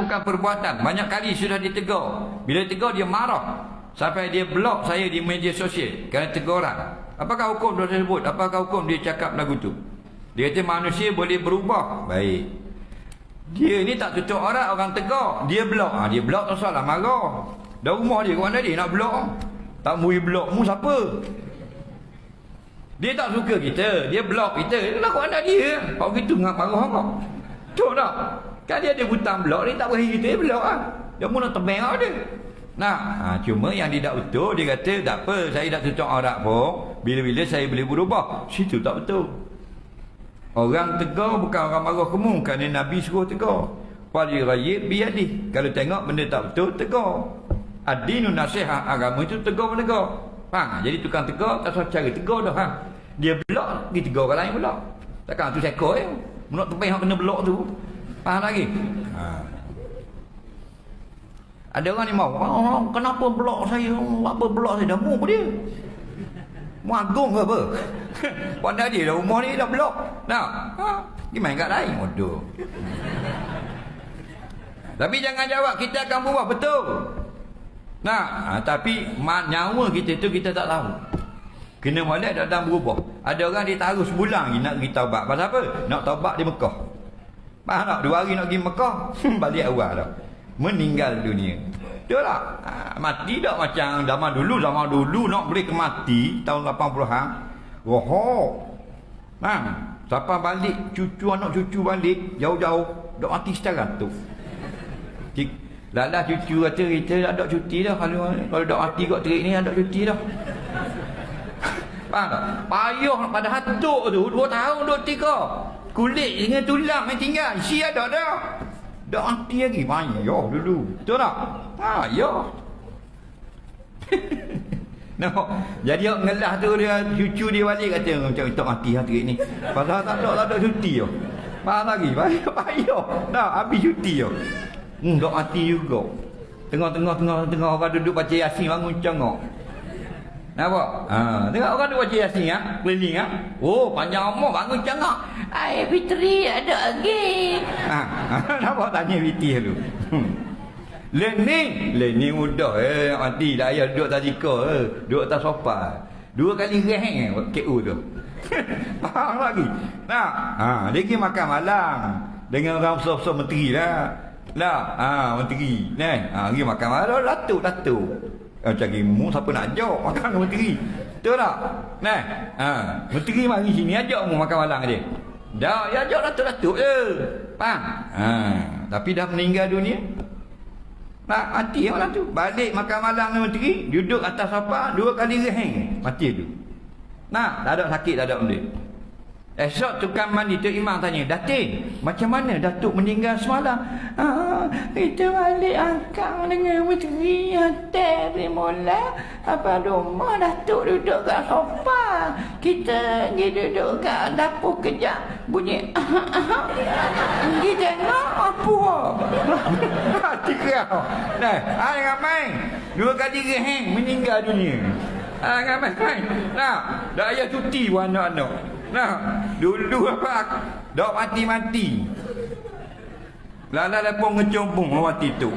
melakukan perbuatan. Banyak kali sudah ditegur. Bila ditegur dia marah. Sampai dia blok saya di media sosial. Kerana teguran apakah hukum dosa tersebut apakah hukum dia cakap lagu tu? Dia kata manusia boleh berubah. Baik. Dia ni tak tutup orang orang tegur. Dia blok ha, dia blok tak salah marah. Dah rumah dia ke mana dia nak blok tak mui blok mu siapa? Dia tak suka kita. Dia blok kita. Nak mana dia. Kalau gitu ngap marah kau betul tak kan dia ada hutang blok ni tak boleh kita blok lah dia pun nak tebeng dia Nah, ha, cuma yang dia tak betul dia kata tak apa saya tak tutup aurat pun bila-bila saya boleh berubah. Situ tak betul. Orang tegar bukan orang marah kamu kerana Nabi suruh tegar. Fali ghayyib biyadi. Kalau tengok benda tak betul tegar. Adinu nasihat agama itu tegar menegar. Faham? Jadi tukang tegar tak salah cara tegar dah. Ha? Dia belak, dia tegar orang lain pula. Takkan tu sekor ya. Menurut tepeng yang kena belak tu. Faham lagi? Ha. Ada orang ni mau, oh, kenapa blok saya? Apa blok saya? Dah mu dia? Mu agung ke apa? Pada dia dah rumah ni dah blok. Nah, ha? Gimana kat lain? Waduh. Tapi jangan jawab, kita akan berubah. Betul. Nah, ha, tapi nyawa kita tu kita tak tahu. Kena molek dah dalam berubah. Ada orang dia taruh sebulan lagi nak pergi taubat. Pasal apa? Nak taubat di Mekah. Faham tak? Dua hari nak pergi Mekah. Balik awal dah meninggal dunia. Betul tak? Ha, mati tak macam zaman dulu, zaman dulu nak boleh ke mati tahun 80-an. Rohok. Ha, siapa balik cucu anak cucu balik jauh-jauh dok mati sekarang tu. Lala cucu kata kita ada cuti dah kalau kalau dok mati kok terik ni ada cuti dah. Faham tak? Payah pada hatuk tu 2 tahun duk tiga. Kulit dengan tulang yang tinggal. Si ada dah. Dah hati lagi banyak dulu. Betul tak? Ha, ya. no. Jadi orang ngelah tu dia cucu dia balik kata macam itu mati hati ni. Pasal tak ada tak ada cuti yo. Faham lagi? Banyak payah. Dah habis cuti yo. Hmm, dok mati juga. Tengah-tengah tengah tengah orang duduk baca yasin bangun cengok. Nampak? Ha, tengok orang duduk baca yasin ha? keliling ha? Oh, panjang umur bangun cengok. Ai Fitri ada lagi. Ha, ha nampak tanya Fitri dulu. Hmm. Lening, lening mudah eh mati dah ayah duduk atas jika eh. Duduk atas sofa. Dua kali reheng eh KU tu. Faham lagi? Nah, ha, dia pergi makan malam dengan orang besar-besar menteri lah. Lah, ha, menteri. Nah, ha, pergi makan malam datuk-datuk. Macam mu siapa nak ajak makan dengan menteri? Betul tak? Nah, ha, menteri mari sini ajak mu makan malam dia. Dah, ya ajak datuk-datuk je. Faham? Ha, tapi dah meninggal dunia. Nak mati orang tu. Balik makan malam dengan menteri, duduk atas apa, dua kali reheng. Mati tu. Nak, tak ada sakit, tak ada benda. Esok tukang mandi tu imam tanya, Datin, macam mana Datuk meninggal semalam? Ah, kita balik angkang dengan menteri hotel di. Apa rumah Datuk duduk kat sofa. Kita pergi duduk kat dapur kejap. Bunyi, Pergi tengok apa? Hati kau. Nah, ah, dengan main. Dua kali geheng meninggal dunia. Ah, dengan main. Nah, dah ayah cuti pun anak-anak. Nah, dulu apa? Dok mati-mati. Lala lepong ngecompong mati tu.